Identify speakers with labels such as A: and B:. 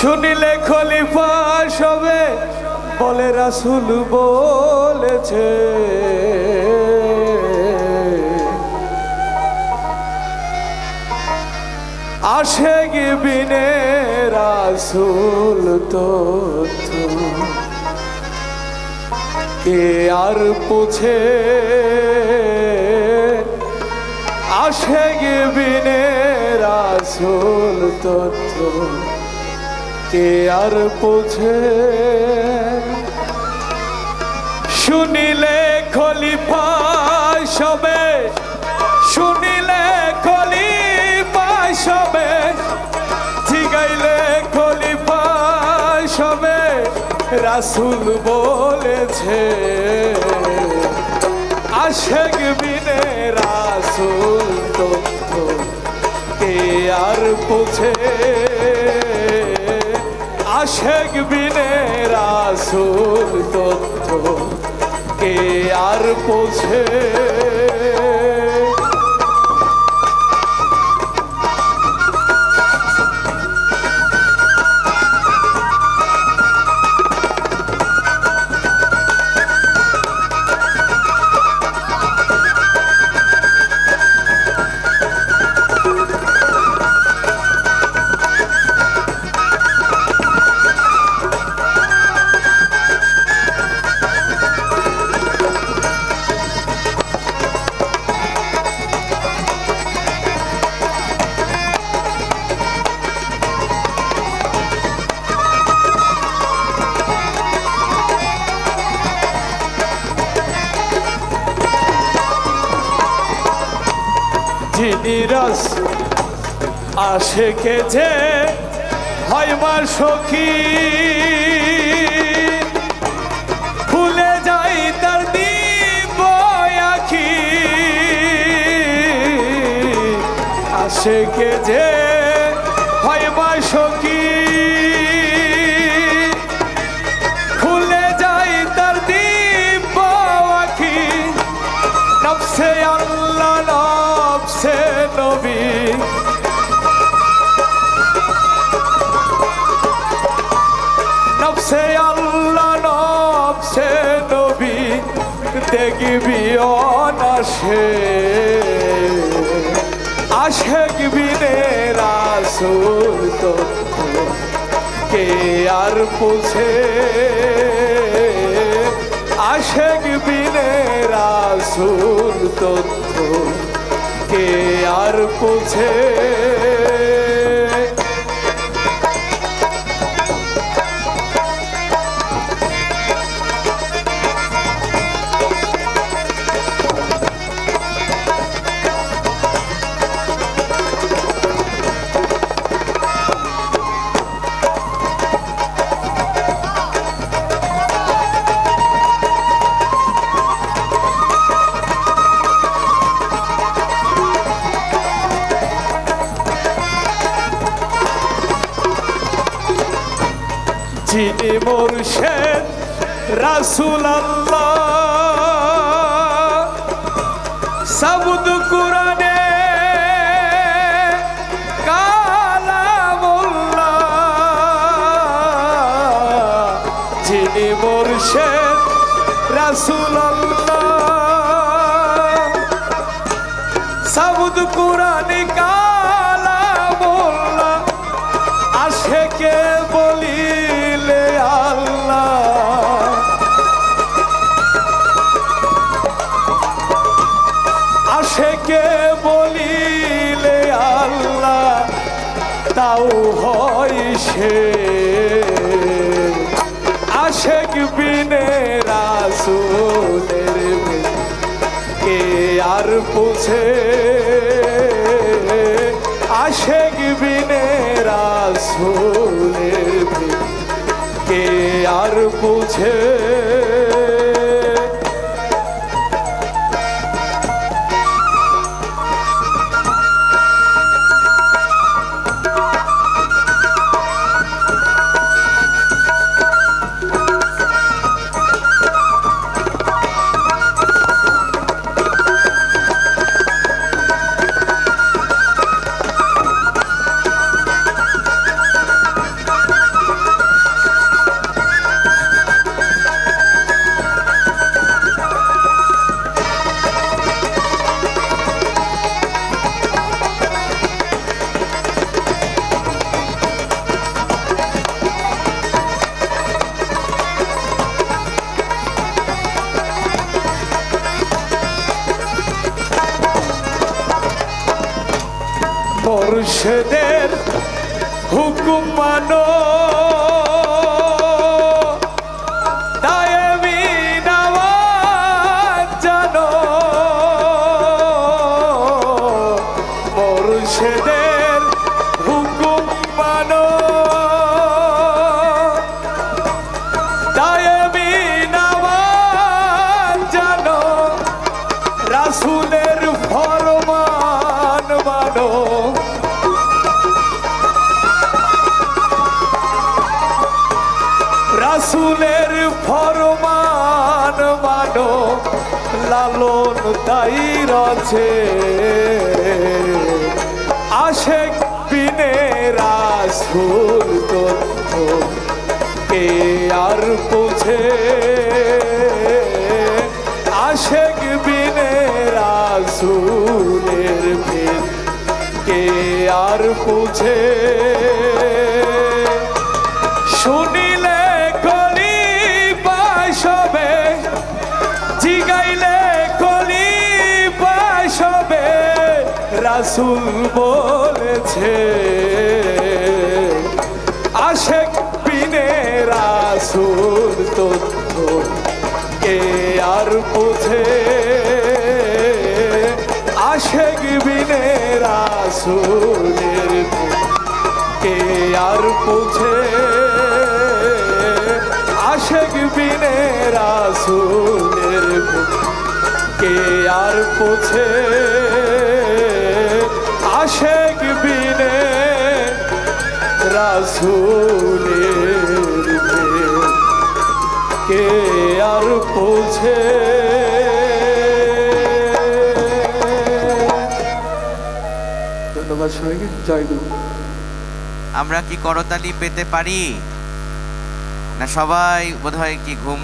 A: শুনিলে খলিফা সবে, বলে রাসুল বলেছে। আসে গিবিনে রাসুল তথ্য। কে আর পুছে? আসে গিবিনে রাসুল তথ্য। কে আর পুছে শুনিলে খলিফা সবে, শুনিলে খলিফা সবে ঠিকাইলে খলিফা সবে, রাসুল বলেছে, আশেক বিনে রাসুল তথ্য কে আর পুছে আশেক বিনে রাসুল তথ্য কে আর পোছে? যিনি রস আসে যে হয় মার সখী। ভুলে যাই তার দিব আখি। কেছে হয় মার সখী। নবী নফসে আল্লাহ নফসে নবী, দেখবি অনাসে। আশেক বিনে রাসুল তথ্য কে আর পোছে আশেক বিনে রাসুল তথ্য কে আর পোছে মুর্শেদ রাসুল আল্লাহ সাবুদ কুরানে যিনি মুর্শেদ রাসুল আল্লাহ সাবুদ আশেক বিনে রাসুলের কে আর পুছে আশেক বিনে রাসুলের কে আর পুছে মুর্শেদের হুকুম মানো। মুর্শেদের হুকুম মানো। জানো। রাসুলের মানো। লালন তাই রছে আশেক বিনে রাসুল তথ্য কে আর পুছে আশেক বিনে রাসুলের ভিড় কে আর পুছে শুনিলে রাসুল বলেছে, আশেক বিনে রাসুল তথ্য কে আর পুছে আশেক বিনে রাসুলের কে আর পুছে আশেক বিনে রাসুলের কে আর পুছে রাসুলের কে আর পৌঁছে ধন্যবাদ সবাইকে, জয়
B: আমরা কি করতালি পেতে পারি? না সবাই বোধহয় কি ঘুম